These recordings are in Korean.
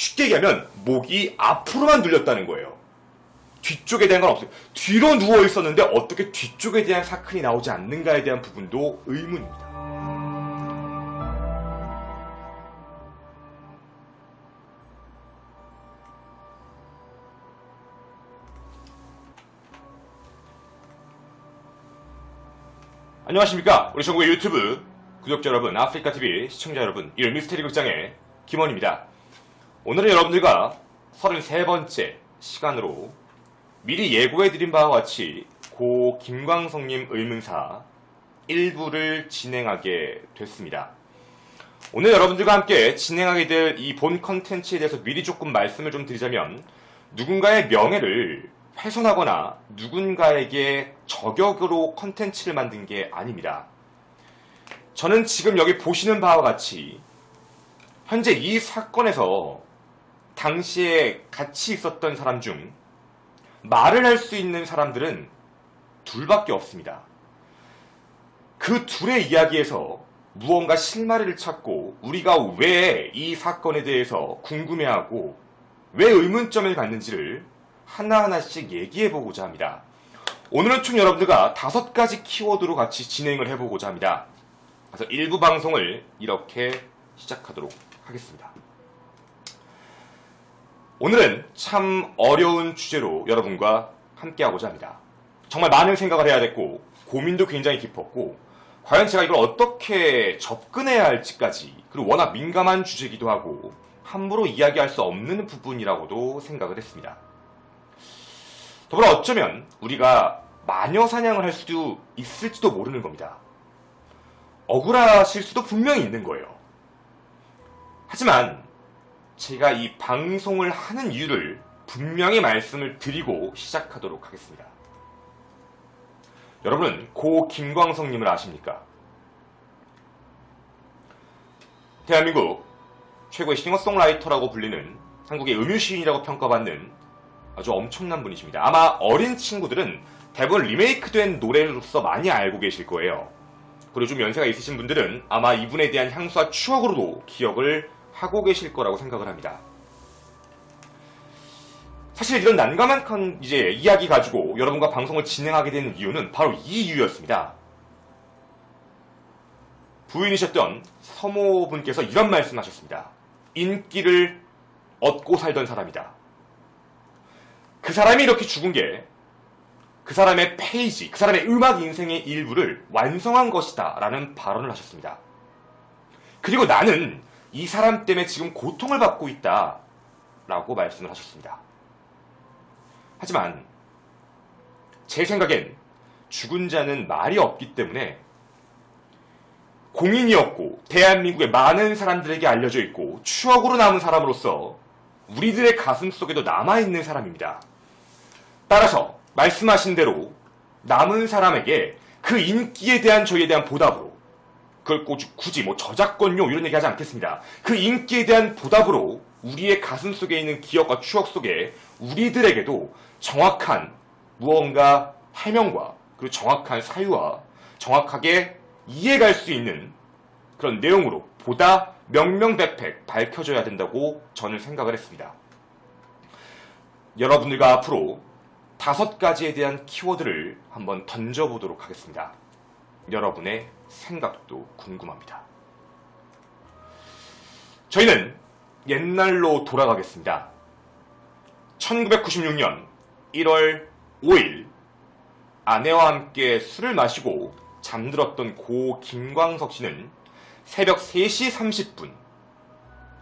쉽게 얘기하면 목이 앞으로만 눌렸다는 거예요. 뒤쪽에 대한 건 없어요. 뒤로 누워 있었는데 어떻게 뒤쪽에 대한 사건이 나오지 않는가에 대한 부분도 의문입니다. 안녕하십니까. 우리 전국의 유튜브 구독자 여러분, 아프리카TV 시청자 여러분, 일 미스테리 극장의 김원입니다. 오늘은 여러분들과 33번째 시간으로 미리 예고해드린 바와 같이 고 김광성님 의문사 1부를 진행하게 됐습니다. 오늘 여러분들과 함께 진행하게 될 이 본 컨텐츠에 대해서 미리 조금 말씀을 좀 드리자면 누군가의 명예를 훼손하거나 누군가에게 저격으로 컨텐츠를 만든 게 아닙니다. 저는 지금 여기 보시는 바와 같이 현재 이 사건에서 당시에 같이 있었던 사람 중 말을 할 수 있는 사람들은 둘밖에 없습니다. 그 둘의 이야기에서 무언가 실마리를 찾고 우리가 왜 이 사건에 대해서 궁금해하고 왜 의문점을 갖는지를 하나하나씩 얘기해 보고자 합니다. 오늘은 총 여러분들과 다섯 가지 키워드로 같이 진행을 해보고자 합니다. 그래서 일부 방송을 이렇게 시작하도록 하겠습니다. 오늘은 참 어려운 주제로 여러분과 함께하고자 합니다. 정말 많은 생각을 해야 됐고 고민도 굉장히 깊었고 과연 제가 이걸 어떻게 접근해야 할지까지 그리고 워낙 민감한 주제이기도 하고 함부로 이야기할 수 없는 부분이라고도 생각을 했습니다. 더불어 어쩌면 우리가 마녀 사냥을 할 수도 있을지도 모르는 겁니다. 억울하실 수도 분명히 있는 거예요. 하지만 제가 이 방송을 하는 이유를 분명히 말씀을 드리고 시작하도록 하겠습니다. 여러분은 고 김광석님을 아십니까? 대한민국 최고의 싱어송라이터라고 불리는 한국의 음유시인이라고 평가받는 아주 엄청난 분이십니다. 아마 어린 친구들은 대부분 리메이크된 노래로서 많이 알고 계실 거예요. 그리고 좀 연세가 있으신 분들은 아마 이분에 대한 향수와 추억으로도 기억을 하고 계실 거라고 생각을 합니다. 사실 이런 난감한 이제 이야기 가지고 여러분과 방송을 진행하게 되는 이유는 바로 이 이유였습니다. 부인이셨던 서모분께서 이런 말씀하셨습니다. 인기를 얻고 살던 사람이다. 그 사람이 이렇게 죽은 게 그 사람의 페이지, 그 사람의 음악 인생의 일부를 완성한 것이다. 라는 발언을 하셨습니다. 그리고 나는 이 사람 때문에 지금 고통을 받고 있다. 라고 말씀을 하셨습니다. 하지만 제 생각엔 죽은 자는 말이 없기 때문에 공인이었고 대한민국의 많은 사람들에게 알려져 있고 추억으로 남은 사람으로서 우리들의 가슴 속에도 남아있는 사람입니다. 따라서 말씀하신 대로 남은 사람에게 그 인기에 대한 저희에 대한 보답으로 그걸 굳이 뭐 저작권료 이런 얘기 하지 않겠습니다. 그 인기에 대한 보답으로 우리의 가슴 속에 있는 기억과 추억 속에 우리들에게도 정확한 무언가 해명과 그리고 정확한 사유와 정확하게 이해갈 수 있는 그런 내용으로 보다 명명백백 밝혀져야 된다고 저는 생각을 했습니다. 여러분들과 앞으로 다섯 가지에 대한 키워드를 한번 던져보도록 하겠습니다. 여러분의 생각도 궁금합니다. 저희는 옛날로 돌아가겠습니다. 1996년 1월 5일 아내와 함께 술을 마시고 잠들었던 고 김광석 씨는 새벽 3시 30분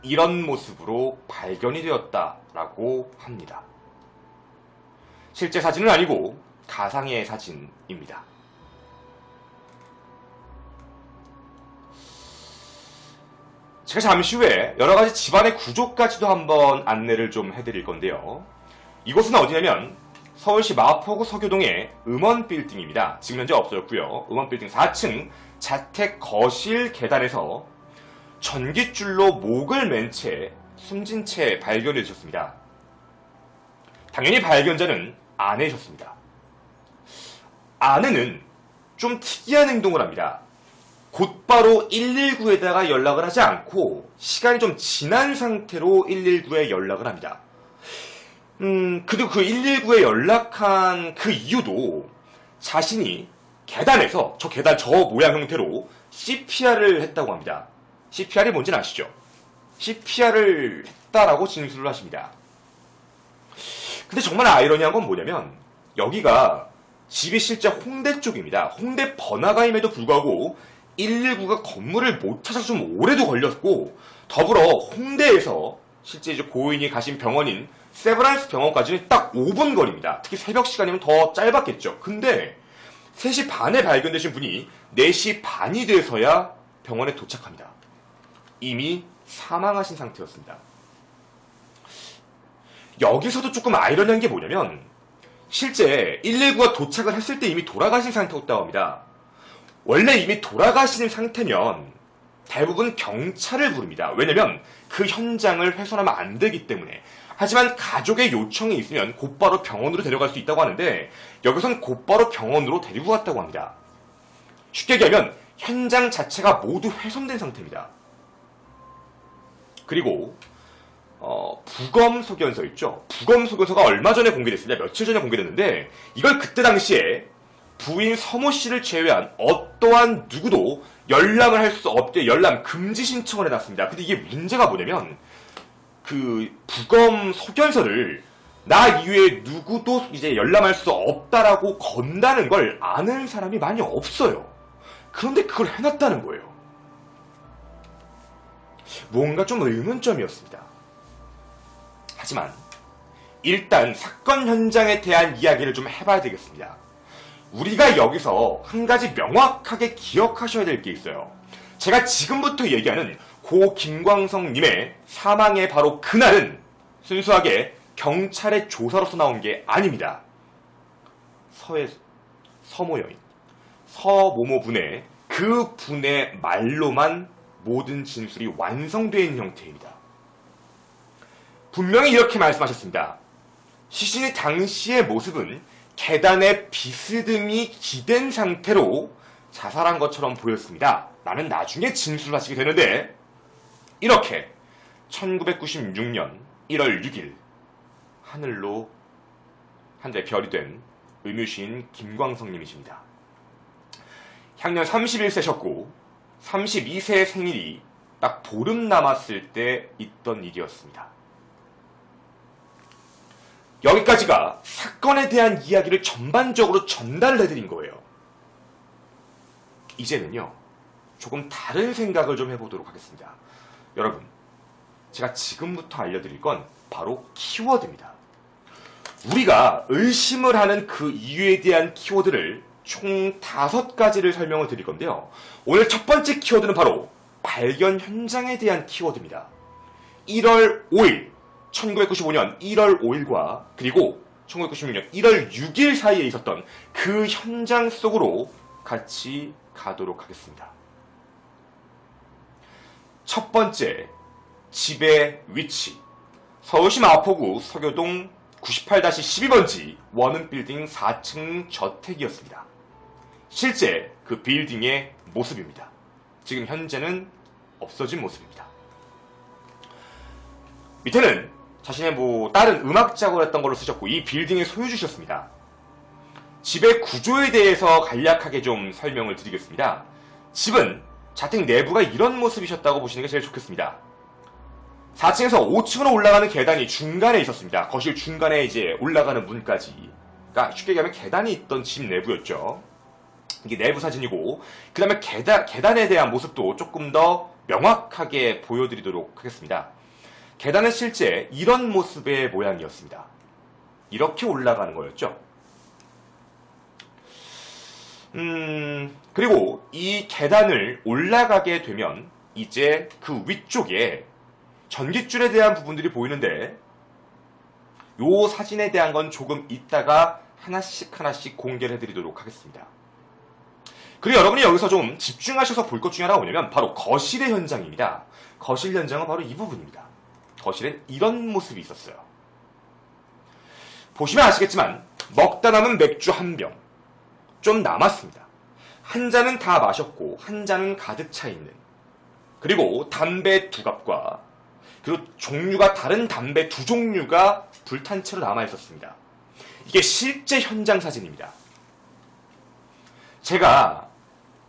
이런 모습으로 발견이 되었다라고 합니다. 실제 사진은 아니고 가상의 사진입니다. 제가 잠시 후에 여러 가지 집안의 구조까지도 한번 안내를 좀 해드릴 건데요. 이곳은 어디냐면 서울시 마포구 서교동의 음원 빌딩입니다. 지금 현재 없어졌고요. 음원 빌딩 4층 자택 거실 계단에서 전깃줄로 목을 맨 채 숨진 채 발견해 주셨습니다. 당연히 발견자는 아내셨습니다. 아내는 좀 특이한 행동을 합니다. 곧바로 119에다가 연락을 하지 않고 시간이 좀 지난 상태로 119에 연락을 합니다. 음, 그리고 그 119에 연락한 그 이유도 자신이 계단에서 저 계단 저 모양 형태로 CPR을 했다고 합니다. CPR이 뭔지는 아시죠? CPR을 했다라고 진술을 하십니다. 근데 정말 아이러니한 건 뭐냐면 여기가 집이 실제 홍대 쪽입니다. 홍대 번화가임에도 불구하고 119가 건물을 못 찾아서 좀 오래도 걸렸고 더불어 홍대에서 실제 이제 고인이 가신 병원인 세브란스 병원까지는 딱 5분 거리입니다. 특히 새벽 시간이면 더 짧았겠죠. 근데 3시 반에 발견되신 분이 4시 반이 돼서야 병원에 도착합니다. 이미 사망하신 상태였습니다. 여기서도 조금 아이러니한 게 뭐냐면 실제 119가 도착을 했을 때 이미 돌아가신 상태였다고 합니다. 원래 이미 돌아가신 상태면 대부분 경찰을 부릅니다. 왜냐면 그 현장을 훼손하면 안 되기 때문에. 하지만 가족의 요청이 있으면 곧바로 병원으로 데려갈 수 있다고 하는데 여기선 곧바로 병원으로 데리고 갔다고 합니다. 쉽게 얘기하면 현장 자체가 모두 훼손된 상태입니다. 그리고 어, 부검 소견서 있죠. 부검 소견서가 얼마 전에 공개됐습니다. 며칠 전에 공개됐는데 이걸 그때 당시에 부인 서모 씨를 제외한 어떠한 누구도 연락을 할 수 없게 연락 금지 신청을 해놨습니다. 근데 이게 문제가 뭐냐면 그 부검 소견서를 나 이외에 누구도 이제 열람할 수 없다라고 건다는 걸 아는 사람이 많이 없어요. 그런데 그걸 해놨다는 거예요. 뭔가 좀 의문점이었습니다. 하지만 일단 사건 현장에 대한 이야기를 좀 해봐야 되겠습니다. 우리가 여기서 한 가지 명확하게 기억하셔야 될 게 있어요. 제가 지금부터 얘기하는 고 김광석님의 사망의 바로 그날은 순수하게 경찰의 조사로서 나온 게 아닙니다. 서의 서모 여인, 서모모 분의 그 분의 말로만 모든 진술이 있는 형태입니다. 분명히 이렇게 말씀하셨습니다. 시신의 당시의 모습은 계단에 비스듬히 기댄 상태로 자살한 것처럼 보였습니다. 나는 나중에 진술하시게 되는데 이렇게 1996년 1월 6일 하늘로 한대 별이 된 의뮤시인 김광석님이십니다. 향년 31세셨고 32세 생일이 딱 보름 남았을 때 있던 일이었습니다. 여기까지가 사건에 대한 이야기를 전반적으로 전달을 해드린 거예요. 이제는요, 조금 다른 생각을 좀 해보도록 하겠습니다. 여러분, 제가 지금부터 알려드릴 건 바로 키워드입니다. 우리가 의심을 하는 그 이유에 대한 키워드를 총 다섯 가지를 설명을 드릴 건데요. 오늘 첫 번째 키워드는 바로 발견 현장에 대한 키워드입니다. 1월 5일, 1995년 1월 5일과 그리고 1996년 1월 6일 사이에 있었던 그 현장 속으로 같이 가도록 하겠습니다. 첫 번째, 집의 위치. 서울시 마포구 서교동 98-12번지 원은 빌딩 4층 저택이었습니다. 실제 그 빌딩의 모습입니다. 지금 현재는 없어진 모습입니다. 밑에는 자신의 뭐 다른 음악 작업을 했던 걸로 쓰셨고 이 빌딩의 소유주셨습니다. 집의 구조에 대해서 간략하게 좀 설명을 드리겠습니다. 집은 자택 내부가 이런 모습이셨다고 보시는 게 제일 좋겠습니다. 4층에서 5층으로 올라가는 계단이 중간에 있었습니다. 거실 중간에 이제 올라가는 문까지. 그러니까 쉽게 얘기하면 계단이 있던 집 내부였죠. 이게 내부 사진이고, 그 다음에 계단, 계단에 대한 모습도 조금 더 명확하게 보여드리도록 하겠습니다. 계단은 실제 이런 모습의 모양이었습니다. 이렇게 올라가는 거였죠. 음, 그리고 이 계단을 올라가게 되면 이제 그 위쪽에 전깃줄에 대한 부분들이 보이는데 요 사진에 대한 건 조금 이따가 하나씩 하나씩 공개를 해드리도록 하겠습니다. 그리고 여러분이 여기서 좀 집중하셔서 볼 것 중에 하나가 뭐냐면 바로 거실의 현장입니다. 거실 현장은 바로 이 부분입니다. 거실엔 이런 모습이 있었어요. 보시면 아시겠지만 먹다 남은 맥주 한 병 좀 남았습니다. 한 잔은 다 마셨고 한 잔은 가득 차 있는 그리고 담배 두 갑과 그리고 종류가 다른 담배 두 종류가 불탄 채로 남아 있었습니다. 이게 실제 현장 사진입니다. 제가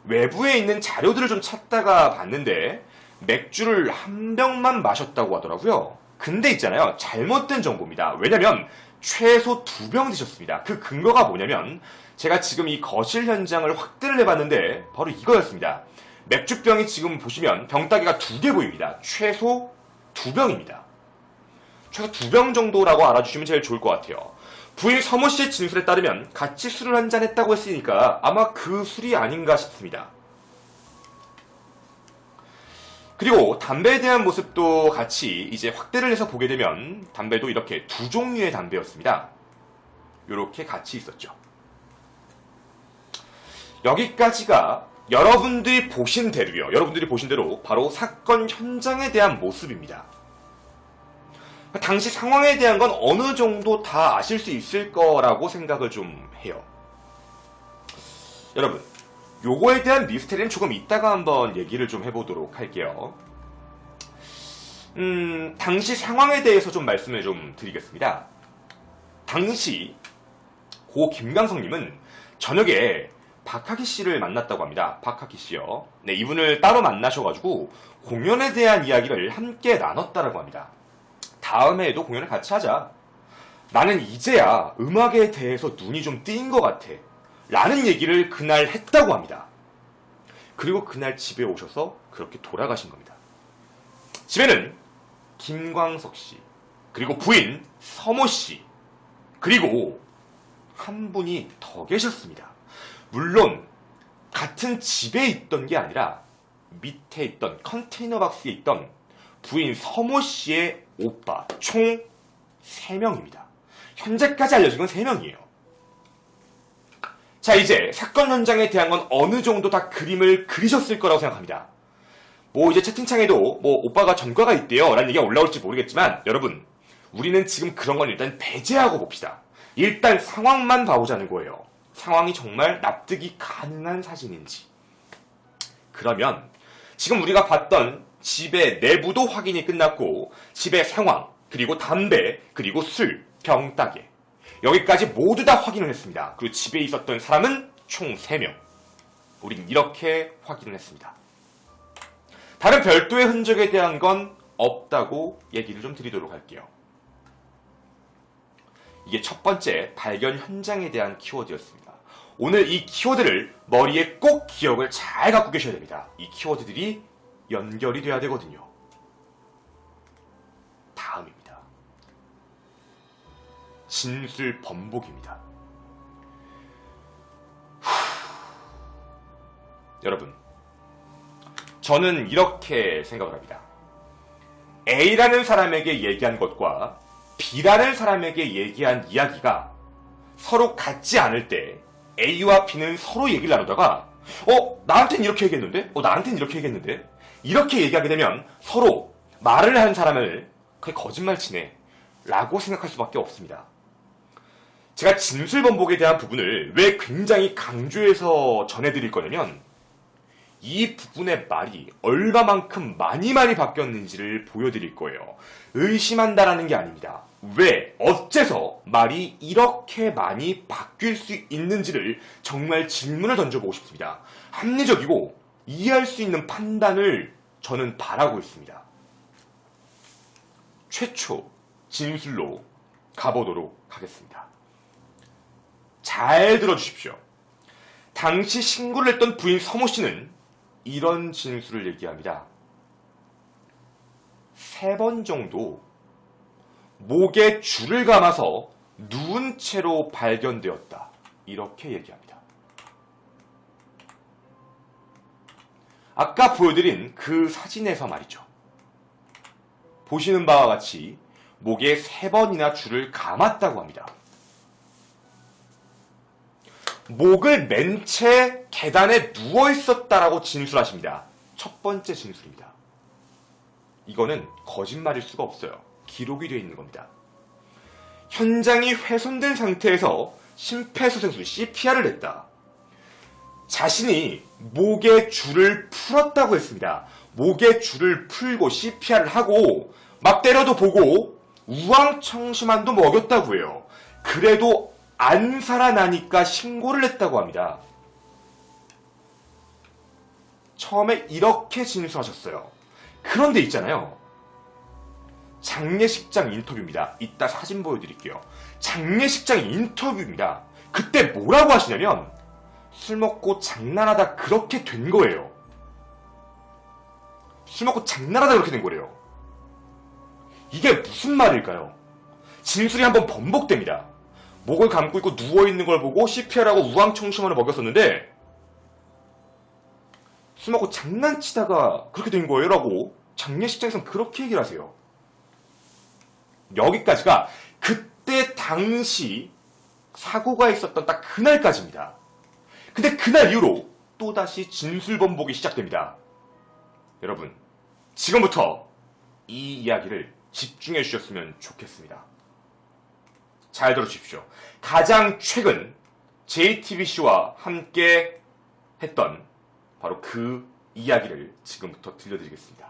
외부에 있는 자료들을 좀 찾다가 봤는데 맥주를 한 병만 마셨다고 하더라고요. 근데 있잖아요. 잘못된 정보입니다. 왜냐면 최소 두 병 드셨습니다. 그 근거가 뭐냐면 제가 지금 이 거실 현장을 확대를 해봤는데 바로 이거였습니다. 맥주병이 지금 보시면 병따개가 두 개 보입니다. 최소 두 병입니다. 최소 두 병 정도라고 알아주시면 제일 좋을 것 같아요. 부인 서모 씨의 진술에 따르면 같이 술을 한 잔 했다고 했으니까 아마 그 술이 아닌가 싶습니다. 그리고 담배에 대한 모습도 같이 이제 확대를 해서 보게 되면 담배도 이렇게 두 종류의 담배였습니다. 이렇게 같이 있었죠. 여기까지가 여러분들이 보신 대로요. 여러분들이 보신 대로 바로 사건 현장에 대한 모습입니다. 당시 상황에 대한 건 어느 정도 다 아실 수 있을 거라고 생각을 좀 해요. 여러분, 요거에 대한 미스테리는 조금 이따가 한번 얘기를 좀 해보도록 할게요. 음, 당시 상황에 대해서 좀 말씀을 좀 드리겠습니다. 당시 고 김강성님은 저녁에 박하기 씨를 만났다고 합니다. 박하기 씨요. 네, 이분을 따로 만나셔가지고 공연에 대한 이야기를 함께 나눴다라고 합니다. 다음에도 공연을 같이 하자. 나는 이제야 음악에 대해서 눈이 좀 띄인 것 같아. 라는 얘기를 그날 했다고 합니다. 그리고 그날 집에 오셔서 그렇게 돌아가신 겁니다. 집에는 김광석 씨, 그리고 부인 서모 씨, 그리고 한 분이 더 계셨습니다. 물론 같은 집에 있던 게 아니라 밑에 있던 컨테이너 박스에 있던 부인 서모 씨의 오빠 총 3명입니다. 현재까지 알려진 건 3명이에요. 자, 이제 사건 현장에 대한 건 어느 정도 다 그림을 그리셨을 거라고 생각합니다. 뭐 이제 채팅창에도 뭐 오빠가 전과가 있대요 라는 얘기가 올라올지 모르겠지만 여러분 우리는 지금 그런 건 일단 배제하고 봅시다. 일단 상황만 봐보자는 거예요. 상황이 정말 납득이 가능한 사진인지. 그러면 지금 우리가 봤던 집의 내부도 확인이 끝났고 집의 상황 그리고 담배 그리고 술, 병따개 여기까지 모두 다 확인을 했습니다. 그리고 집에 있었던 사람은 총 3명. 우린 이렇게 확인을 했습니다. 다른 별도의 흔적에 대한 건 없다고 얘기를 좀 드리도록 할게요. 이게 첫 번째 발견 현장에 대한 키워드였습니다. 오늘 이 키워드를 머리에 꼭 기억을 잘 갖고 계셔야 됩니다. 이 키워드들이 연결이 돼야 되거든요. 다음입니다. 진술 번복입니다. 후... 여러분, 저는 이렇게 생각을 합니다. A라는 사람에게 얘기한 것과 B라는 사람에게 얘기한 이야기가 서로 같지 않을 때 A와 B는 서로 얘기를 나누다가 어 나한텐 이렇게 얘기했는데 어 나한텐 이렇게 얘기했는데 이렇게 얘기하게 되면 서로 말을 한 사람을 그게 거짓말 치네 라고 생각할 수밖에 없습니다. 제가 진술 번복에 대한 부분을 왜 굉장히 강조해서 전해드릴 거냐면 이 부분의 말이 얼마만큼 많이 많이 바뀌었는지를 보여드릴 거예요. 의심한다라는 게 아닙니다. 왜, 어째서 말이 이렇게 많이 바뀔 수 있는지를 정말 질문을 던져보고 싶습니다. 합리적이고 이해할 수 있는 판단을 저는 바라고 있습니다. 최초 진술로 가보도록 하겠습니다. 잘 들어주십시오. 당시 신고를 했던 부인 서모 씨는 이런 진술을 얘기합니다. 세 번 정도 목에 줄을 감아서 누운 채로 발견되었다. 이렇게 얘기합니다. 아까 보여드린 그 사진에서 말이죠. 보시는 바와 같이 목에 세 번이나 줄을 감았다고 합니다. 목을 맨 채 계단에 누워 있었다라고 진술하십니다. 첫 번째 진술입니다. 이거는 거짓말일 수가 없어요. 기록이 되어 있는 겁니다. 현장이 훼손된 상태에서 심폐소생술 CPR을 했다. 자신이 목에 줄을 풀었다고 했습니다. 목에 줄을 풀고 CPR을 하고 막 때려도 보고 우황청심환도 먹였다고 해요. 그래도 안 살아나니까 신고를 했다고 합니다. 처음에 이렇게 진술하셨어요. 그런데 있잖아요. 장례식장 인터뷰입니다. 이따 사진 보여드릴게요. 장례식장 인터뷰입니다. 그때 뭐라고 하시냐면 술 먹고 장난하다 그렇게 된 거예요. 술 먹고 장난하다 그렇게 된 거래요. 이게 무슨 말일까요? 진술이 한번 번복됩니다. 목을 감고 있고 누워있는 걸 보고 CPR하고 우황청심환을 먹였었는데 술 먹고 장난치다가 그렇게 된 거예요 라고 장례식장에서는 그렇게 얘기를 하세요. 여기까지가 그때 당시 사고가 있었던 딱 그날까지입니다. 근데 그날 이후로 또다시 진술 번복이 시작됩니다. 여러분, 지금부터 이 이야기를 집중해 주셨으면 좋겠습니다. 잘 들어주십시오. 가장 최근 JTBC와 함께 했던 바로 그 이야기를 지금부터 들려드리겠습니다.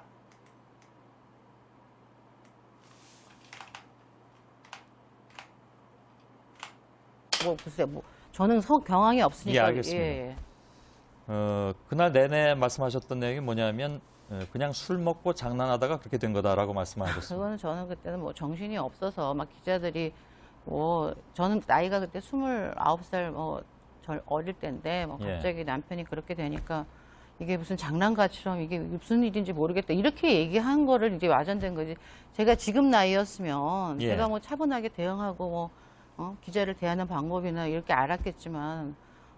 뭐 글쎄 뭐 저는 성 경황이 없으니까 예, 알겠습니다. 예. 어, 그날 내내 말씀하셨던 내용이 뭐냐면 어, 그냥 술 먹고 장난하다가 그렇게 된 거다라고 말씀하셨습니다. 그거는 저는 그때는 뭐 정신이 없어서 막 기자들이 뭐 저는 나이가 그때 29살 뭐 절- 어릴 때인데 뭐 예. 갑자기 남편이 그렇게 되니까 이게 무슨 장난감처럼 이게 무슨 일인지 모르겠다 이렇게 얘기한 거를 이제 와전된 거지 제가 지금 나이였으면 예. 제가 뭐 차분하게 대응하고 뭐 어, 기자를 대하는 방법이나 이렇게 알았겠지만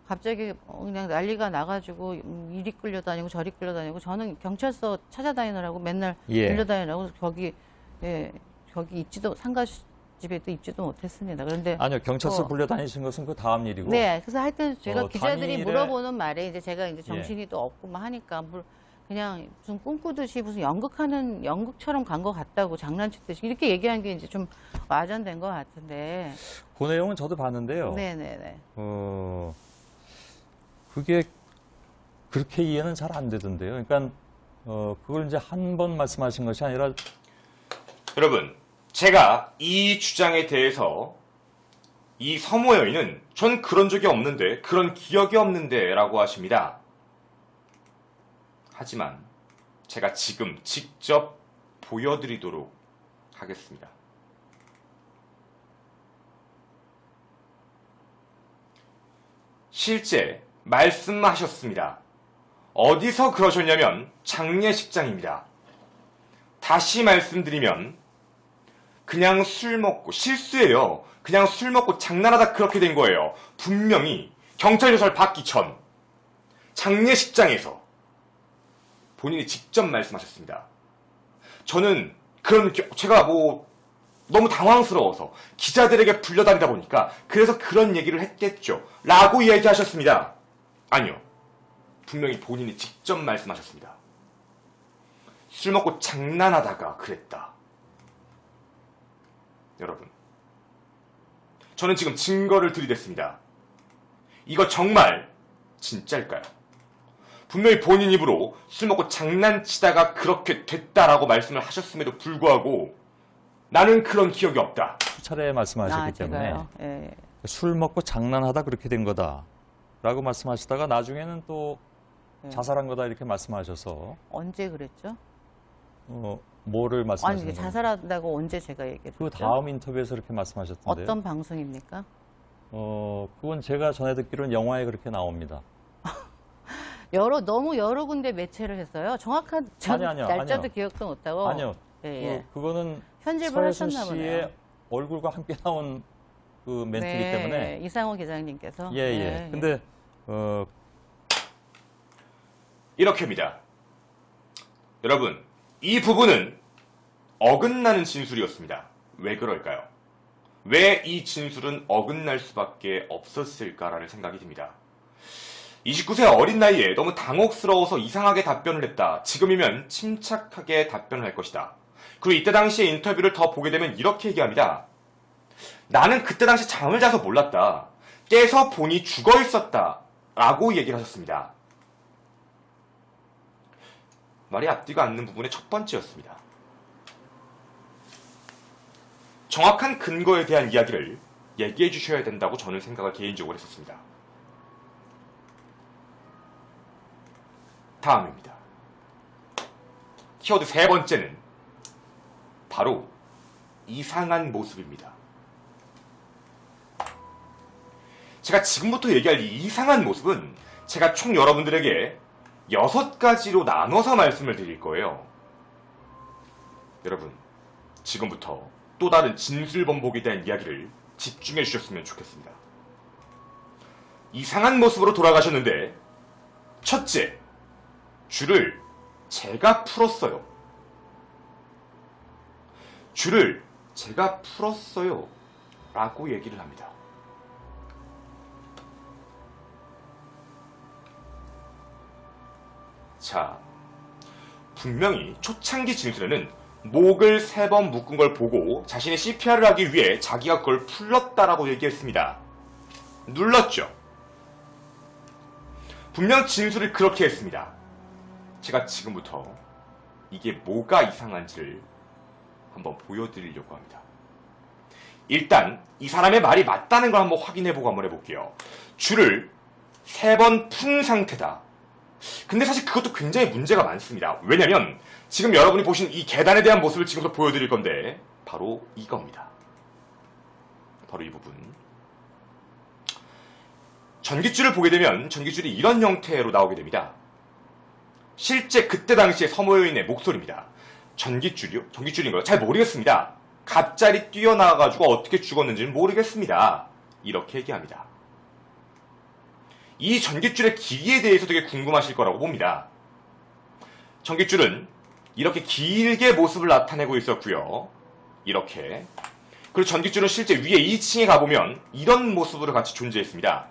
갑자기 어, 그냥 난리가 나가지고 음, 이리 끌려다니고 저리 끌려다니고 저는 경찰서 찾아다니느라고 맨날 예. 끌려다니라고 거기 예 거기 있지도 상가 집에도 있지도 못했습니다. 그런데 아니요, 경찰서 어. 불려다니신 것은 그 다음 일이고. 네 그래서 하여튼 제가 어, 기자들이 당일에- 물어보는 말에 이제 제가 이제 예. 정신이 또 없고 막 하니까 물- 그냥 무슨 꿈꾸듯이 무슨 연극하는 연극처럼 간 것 같다고 장난치듯이 이렇게 얘기한 게 이제 좀 와전된 것 같은데 그 내용은 저도 봤는데요. 네네네 어, 그게 그렇게 이해는 잘 안 되던데요. 그러니까 어, 그걸 이제 한 번 말씀하신 것이 아니라 여러분, 제가 이 주장에 대해서 이 서모 여인은 전 그런 적이 없는데, 그런 기억이 없는데 라고 하십니다. 하지만 제가 지금 직접 보여드리도록 하겠습니다. 실제 말씀하셨습니다. 어디서 그러셨냐면 장례식장입니다. 다시 말씀드리면 그냥 술 먹고 실수예요. 그냥 술 먹고 장난하다 그렇게 된 거예요. 분명히 경찰 조사를 받기 전 장례식장에서 본인이 직접 말씀하셨습니다. 저는 그런 겨- 제가 뭐 너무 당황스러워서 기자들에게 불려다니다 보니까 그래서 그런 얘기를 했겠죠. 라고 이야기하셨습니다. 아니요. 분명히 본인이 직접 말씀하셨습니다. 술 먹고 장난하다가 그랬다. 여러분. 저는 지금 증거를 들이댔습니다. 이거 정말 진짜일까요? 분명히 본인 입으로 술 먹고 장난치다가 그렇게 됐다라고 말씀을 하셨음에도 불구하고 나는 그런 기억이 없다. 수차례 말씀하셨기 아 때문에 예. 술 먹고 장난하다 그렇게 된 거다라고 말씀하시다가 나중에는 또 네. 자살한 거다 이렇게 말씀하셔서 언제 그랬죠? 어, 뭐를 아니 말씀하시는 이게 거예요? 자살한다고 언제 제가 얘기를 그 했죠? 다음 인터뷰에서 그렇게 말씀하셨던데요. 어떤 방송입니까? 어, 그건 제가 전해 듣기로는 영화에 그렇게 나옵니다. 여러 너무 여러 군데 매체를 했어요. 정확한 전 아니, 아니요, 날짜도 아니요. 기억도 못하고. 아니요. 예, 예. 그, 거는 편집을 서혜순 하셨나 씨의 보네요. 얼굴과 함께 나온 그 멘트이기 때문에 이상호 기자님께서. 예, 예. 네, 근데 어, 이렇게입니다. 여러분, 이 부분은 어긋나는 진술이었습니다. 왜 그럴까요? 왜 이 진술은 어긋날 수밖에 없었을까라는 생각이 듭니다. 29세 어린 나이에 너무 당혹스러워서 이상하게 답변을 했다. 지금이면 침착하게 답변을 할 것이다. 그리고 이때 당시의 인터뷰를 더 보게 되면 이렇게 얘기합니다. 나는 그때 당시 잠을 자서 몰랐다. 깨서 보니 죽어 있었다. 라고 얘기를 하셨습니다. 말이 앞뒤가 않는 부분의 첫 번째였습니다. 정확한 근거에 대한 이야기를 얘기해 주셔야 된다고 저는 생각을 개인적으로 했었습니다. 다음입니다. 키워드 세 번째는 바로 이상한 모습입니다. 제가 지금부터 얘기할 이 이상한 모습은 제가 총 여러분들에게 여섯 가지로 나눠서 말씀을 드릴 거예요. 여러분, 지금부터 또 다른 진술 번복에 대한 이야기를 집중해 주셨으면 좋겠습니다. 이상한 모습으로 돌아가셨는데, 첫째, 줄을 제가 풀었어요. 줄을 제가 풀었어요. 라고 얘기를 합니다. 자, 분명히 초창기 진술에는 목을 세 번 묶은 걸 보고 자신의 CPR을 하기 위해 자기가 그걸 풀렀다라고 얘기했습니다. 눌렀죠. 분명 진술을 그렇게 했습니다. 제가 지금부터 이게 뭐가 이상한지를 한번 보여드리려고 합니다. 일단 이 사람의 말이 맞다는 걸 한번 확인해보고 한번 해볼게요. 줄을 세 번 푼 상태다. 근데 사실 그것도 굉장히 문제가 많습니다. 왜냐면 지금 여러분이 보신 이 계단에 대한 모습을 지금부터 보여드릴 건데 바로 이겁니다. 바로 이 부분. 전기줄을 보게 되면 전기줄이 이런 형태로 나오게 됩니다. 실제 그때 당시에 서모여인의 목소리입니다. 전기줄이요? 전기줄인 걸잘 모르겠습니다. 갑자기 뛰어나가가지고 어떻게 죽었는지는 모르겠습니다. 이렇게 얘기합니다. 이 전기줄의 길이에 대해서 되게 궁금하실 거라고 봅니다. 전기줄은 이렇게 길게 모습을 나타내고 있었고요. 이렇게. 그리고 전기줄은 실제 위에 2층에 가보면 이런 모습으로 같이 존재했습니다.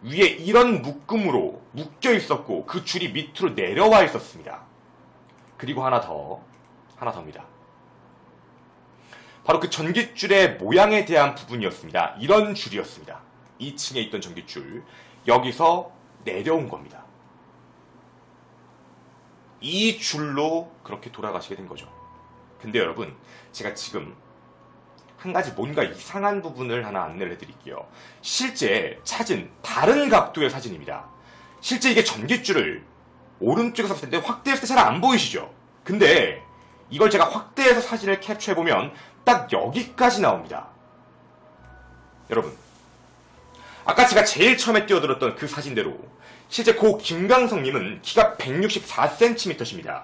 위에 이런 묶음으로 묶여 있었고 그 줄이 밑으로 내려와 있었습니다. 그리고 하나 더, 하나 더입니다. 바로 그 전기줄의 모양에 대한 부분이었습니다. 이런 줄이었습니다. 2층에 있던 전기줄. 여기서 내려온 겁니다. 이 줄로 그렇게 돌아가시게 된 거죠. 근데 여러분, 제가 지금 한 가지 뭔가 이상한 부분을 하나 안내를 해드릴게요. 실제 찾은 다른 각도의 사진입니다. 실제 이게 전기줄을 오른쪽에서 봤을 때 확대했을 때 잘 안 보이시죠? 근데 이걸 제가 확대해서 사진을 캡처해보면 딱 여기까지 나옵니다. 여러분, 아까 제가 제일 처음에 띄워드렸던 그 사진대로 실제 고 김강성님은 키가 164cm십니다.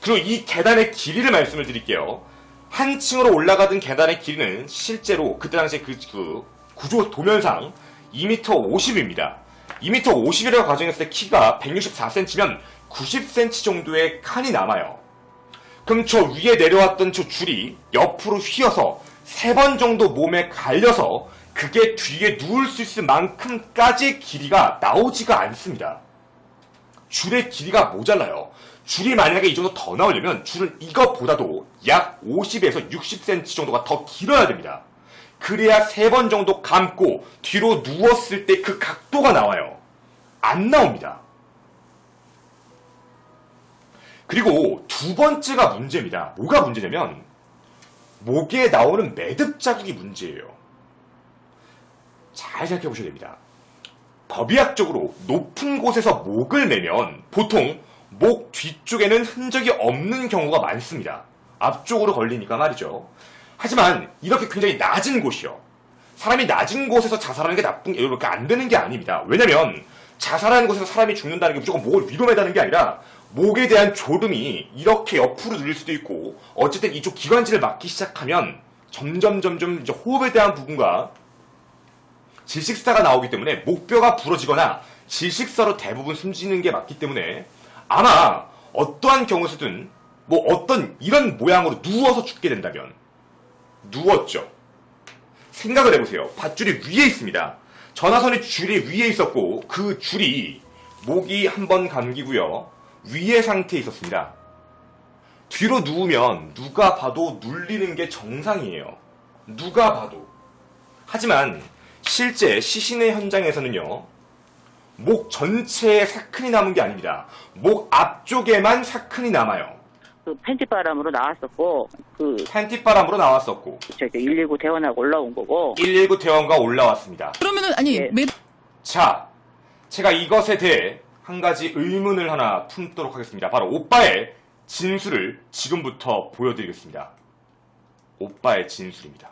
그리고 이 계단의 길이를 말씀을 드릴게요. 한 층으로 올라가던 계단의 길이는 실제로 그때 당시에 그, 그 구조 도면상 2m 50입니다. 2m 50이라고 가정했을 때 키가 164cm면 90cm 정도의 칸이 남아요. 그럼 저 위에 내려왔던 저 줄이 옆으로 휘어서 세번 정도 몸에 갈려서 그게 뒤에 누울 수 있을 만큼까지 길이가 나오지가 않습니다. 줄의 길이가 모자라요. 줄이 만약에 이 정도 더 나오려면 줄은 이것보다도 약 50에서 60cm 정도가 더 길어야 됩니다. 그래야 세 번 정도 감고 뒤로 누웠을 때 그 각도가 나와요. 안 나옵니다. 그리고 두 번째가 문제입니다. 뭐가 문제냐면 목에 나오는 매듭 자국이 문제예요. 잘 생각해 보셔야 됩니다. 법의학적으로 높은 곳에서 목을 매면 보통 목 뒤쪽에는 흔적이 없는 경우가 많습니다. 앞쪽으로 걸리니까 말이죠. 하지만 이렇게 굉장히 낮은 곳이요. 사람이 낮은 곳에서 자살하는 게 나쁜 게 이렇게 안 되는 게 아닙니다. 왜냐면 자살하는 곳에서 사람이 죽는다는 게 무조건 목을 위로 매다는 게 아니라 목에 대한 졸음이 이렇게 옆으로 눌릴 수도 있고 어쨌든 이쪽 기관지를 막기 시작하면 점점 점점 이제 호흡에 대한 부분과 질식사가 나오기 때문에 목뼈가 부러지거나 질식사로 대부분 숨지는 게 맞기 때문에 아마 어떠한 경우에서든 뭐 어떤 이런 모양으로 누워서 죽게 된다면 누웠죠. 생각을 해보세요. 밧줄이 위에 있습니다. 전화선이 줄이 위에 있었고 그 줄이 목이 한 번 감기고요. 위의 상태에 있었습니다. 뒤로 누우면 누가 봐도 눌리는 게 정상이에요. 누가 봐도. 하지만 실제 시신의 현장에서는요. 목 전체에 사큰이 남은 게 아닙니다. 목 앞쪽에만 사큰이 남아요. 그 팬티 바람으로 나왔었고 그 팬티바람으로 나왔었고 저기 119 대원하고 올라온 거고 119 대원과 올라왔습니다. 그러면은 아니 예. 매 자, 제가 이것에 대해 한 가지 의문을 하나 품도록 하겠습니다. 바로 오빠의 진술을 지금부터 보여드리겠습니다. 오빠의 진술입니다.